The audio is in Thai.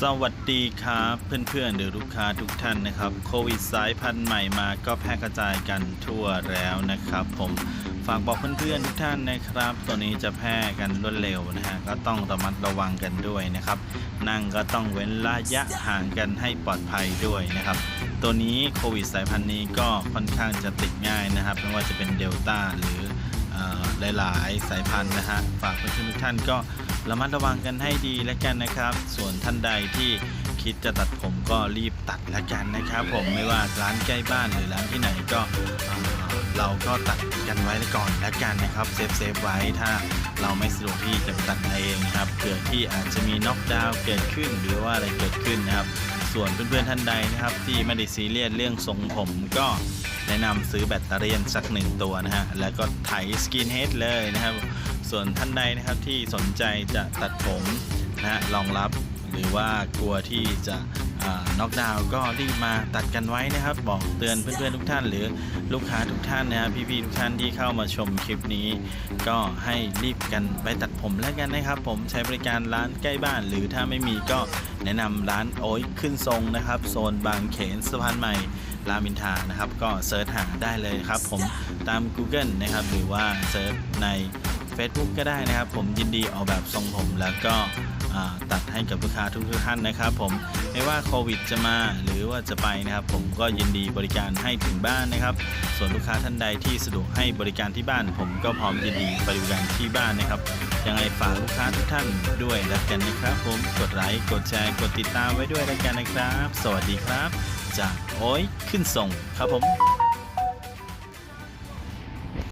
สวัสดีครับเพื่อนๆหรือลูกค้าทุกท่านนะครับโควิดสายพันธุ์ใหม่มาก็แพร่กระจายกันทั่วแล้วนะครับ ผมฝากบอกเพื่อนๆทุกท่านนะครับ ตัวนี้จะแพร่กันรวดเร็วนะฮะก็ต้องระมัดระวังกันด้วยนะครับ นั่งก็ต้องเว้นระยะห่างกันให้ปลอดภัยด้วยนะครับ ตัวนี้โควิดสายพันธุ์นี้ก็ค่อนข้างจะติดง่ายนะครับไม่ว่าจะเป็นเดลต้าหรือหลายๆ สายพันธุ์นะฮะฝากเพื่อนๆทุกท่านก็ ระมัดระวังกันให้ดีแล้วกันนะครับ ส่วนท่านใดที่คิดจะตัดผมก็รีบตัดแล้วกันนะครับ ผมไม่ว่าร้านใกล้บ้านหรือร้านที่ไหนก็เราก็ตัดกันไว้ก่อนแล้วกันนะครับเซฟเซฟไว้ถ้าเราไม่สะดวกที่จะตัดเองครับเกิดที่อาจจะมีน็อกดาวน์เกิดขึ้นหรือว่าอะไรเกิดขึ้นนะครับ ส่วนเพื่อนๆท่านใดนะครับ ที่ไม่ได้ซีเรียสเรื่องทรงผมก็แนะนำซื้อแบตเตอรี่สักหนึ่งตัวนะฮะแล้วก็ไถสกินเฮดเลยนะครับ ส่วนท่านใดนะครับที่สนใจจะตัดผมนะฮะรองรับหรือว่ากลัวที่จะน็อกดาวก็รีบมาตัดกันไว้นะครับ บอกเตือนเพื่อนๆทุกท่าน หรือลูกค้าทุกท่านนะฮะพี่ๆทุกท่านที่เข้ามาชมคลิปนี้ ก็ให้รีบกันไปตัดผมแล้วกันนะครับ ผมใช้บริการร้านใกล้บ้าน หรือถ้าไม่มีก็แนะนำร้านโอ้ยขึ้นทรงนะครับ โซนบางเขนสะพานใหม่รามอินทานะครับ ก็เซิร์ชหาได้เลยครับ ผมตาม Google นะครับหรือว่าเซิร์ชใน Facebook ก็ได้นะครับ ผมยินดีออกแบบทรงผม แล้วก็ตัดให้กับลูกค้าทุกๆท่านนะครับ ผมไม่ว่าโควิดจะมาหรือว่าจะไปนะครับ ผมก็ยินดีบริการให้ถึงบ้านนะครับ ส่วนลูกค้าท่านใดที่สะดวกให้บริการที่บ้าน ผมก็พร้อมยินดีบริการที่บ้านนะครับยังไงฝากลูกค้าทุกท่านด้วยแล้วกันนะครับ ผมกดไลค์กดแชร์กดติดตามไว้ด้วยแล้วกันนะครับ สวัสดีครับ จากโอ้ยขึ้นส่งครับผม